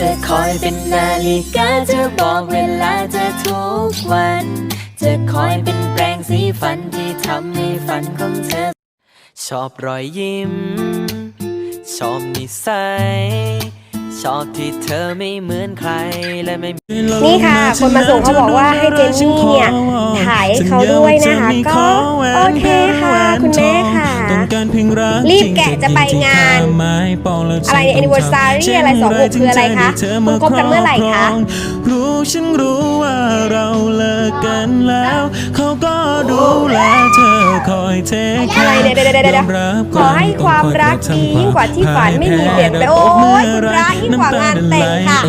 จะคอยเป็นนาฬิกาจะบอกเวลาเธอทุกวัน จะคอยเป็นแปรงสีฟันที่ทำให้ฝันของเธอ ชอบรอยยิ้ม ชอบนิสัย ชอบที่เธอไม่เหมือนใครและไม่ นี่ค่ะ คนมาส่งเขาบอกว่าให้เจนนี่เนี่ย ถ่ายให้เขาด้วยนะคะ ก็โอเคค่ะ คุณแม่ค่ะรีบแกะจะไปงาน อะไรเนี่ย anniversary อะไรสองหกคืออะไรคะคุณคบกันเมื่อไหร่คะรู้ฉันรู้ว่าเราเลิกกันแล้วเขาก็ดูแลเธอคอยเทคแคอะไรร์เนี่ยเดี๋ยวเดี๋ยวเดี๋ยวเดี๋ยวมรับขอให้ความรักดียิ่งกว่าที่ฝันไม่มีเปลี่ยนแปลงโอ้ยคุณพระยิ่งกว่างานแต่งค่ะ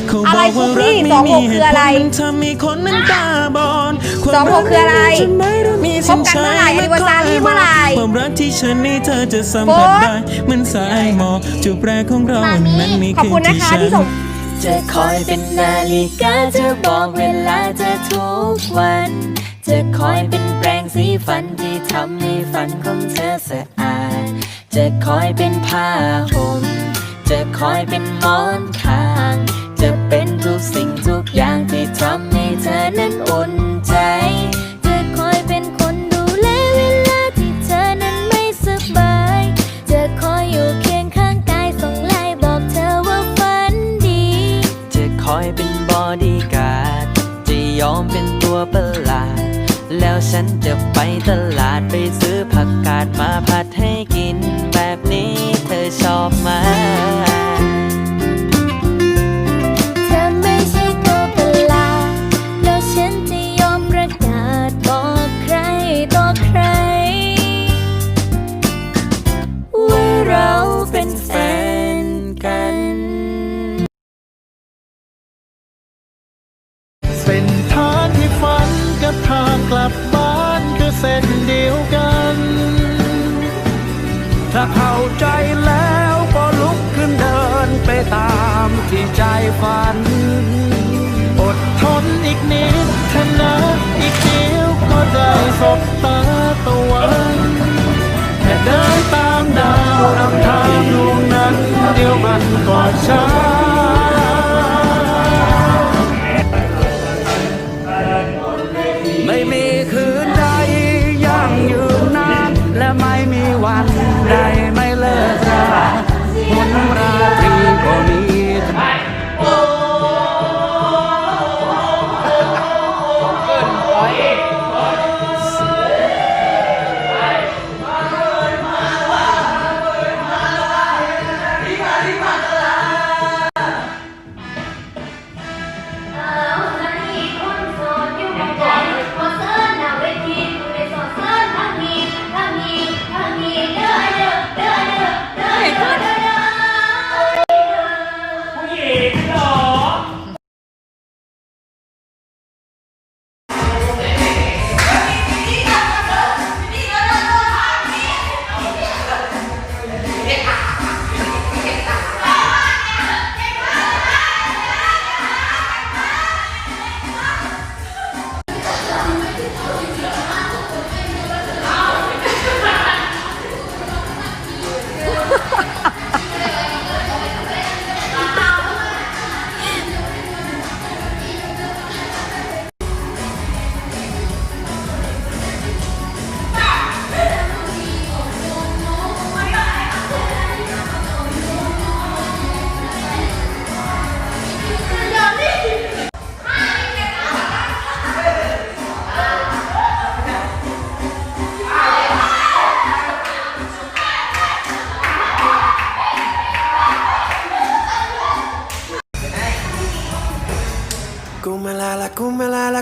ไออ่อนแอเขาอะไรบอกว่าคุณพี่รักสองหไม่กมีคืออะไรเหตุผลมันทำให้คนนั้นตาบอดความสองหกคืออะไรฉันไม่รู้มีคบกันเมื่อไหร่ anniversary เมื่อไหร่ความรักที่ฉันให้เธอจะสัมผัสได้เหมันสายหมอกจุดแรกของเราวันนั้นมีขอบคุณนะคะที่ส่งจะคอยเป็นนาฬิกาจะบอกเวลาเธอทุกวัน จะคอยเป็นแปรงสีฟันที่ทำให้ฝันของเธอสะอาด จะคอยเป็นผ้าห่มจะคอยเป็นหมอนข้างจะเป็นทุก สิ่งทุกอย่างที่ทำให้เธอนั้นอุ่นใจ จะคอยเป็นคนดูแลเวลาที่เธอนั้นไม่สบาย จะคอยอยู่เคียงข้างกายส่งไลน์บอกเธอว่าฝันดี จะคอยเป็นบอดี้การ์ด จะยอมเป็นตัวประหลาด แล้วฉันจะไปตลาดไปซื้อผักกาดมาผัด ถ้าเข้าใจแล้วก็ลุกขึ้นเดินไปตามที่ใจฝัน อดทนอีกนิดเถอะนะอีกเดียวก็ได้สบตา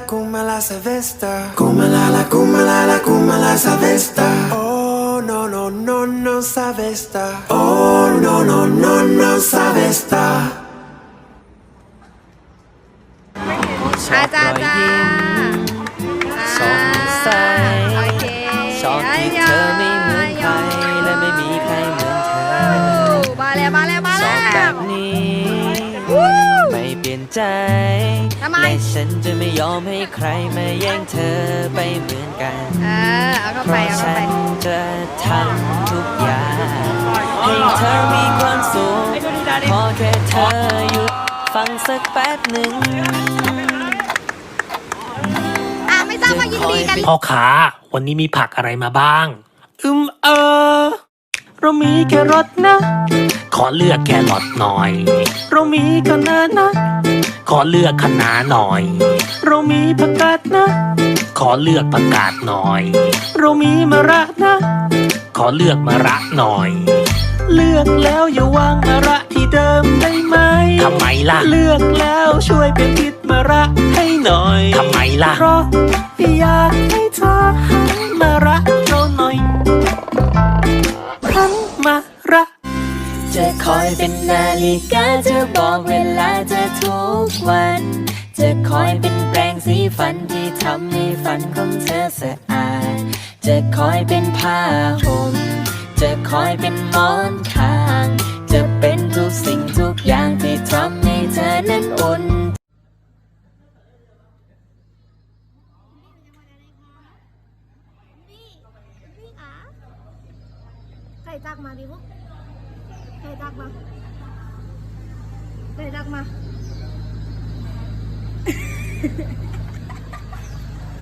come la sa vesta. Come la la, come la la, come la sa vesta. Oh no no no no sa vesta. Oh no no no no sa vesta. ใจทำไม และฉันจะไม่ยอมให้ใครมาแย่งเธอไปเหมือนกัน เออเอาเข้าเพไปราะเอาเข้าฉัไปนจะทำทุกอย่างให้เธอมีความสุขขอแค่เธอหยุดฟังสักแป๊บหนึ่ง อะไม่ทราบว่ายินดีกัน พ่อค้าวันนี้มีผักอะไรมาบ้าง อืมเออ เรามีแครอทนะ ขอเลือกแครอทหน่อย เรามีคะน้านะ ขอเลือกคะน้าหน่อย เรามีผักกาดนะ ขอเลือกผักกาดหน่อย เรามีมะระนะ ขอเลือกมะระหน่อย เลือกแล้วอย่าวางมะระที่เดิมได้ไหมทำไมล่ะ เลือกแล้วช่วยเป็นทิศมะระให้หน่อยทำไมล่ะ เพราะอยาก อยเป็นนาฬิกาจะบอกเวลาเธอทุกวัน จะคอยเป็นแปรงสีฟันที่ทำให้ฟันของเธอสะอาด จะคอยเป็นผ้าห่ม จะคอยเป็นหมอนข้าง จะเป็นทุกสิ่งทุกอย่างที่ทำให้เธอนั้นอุ่นใครตักมาดิพวก ใครตักมาใครตักมา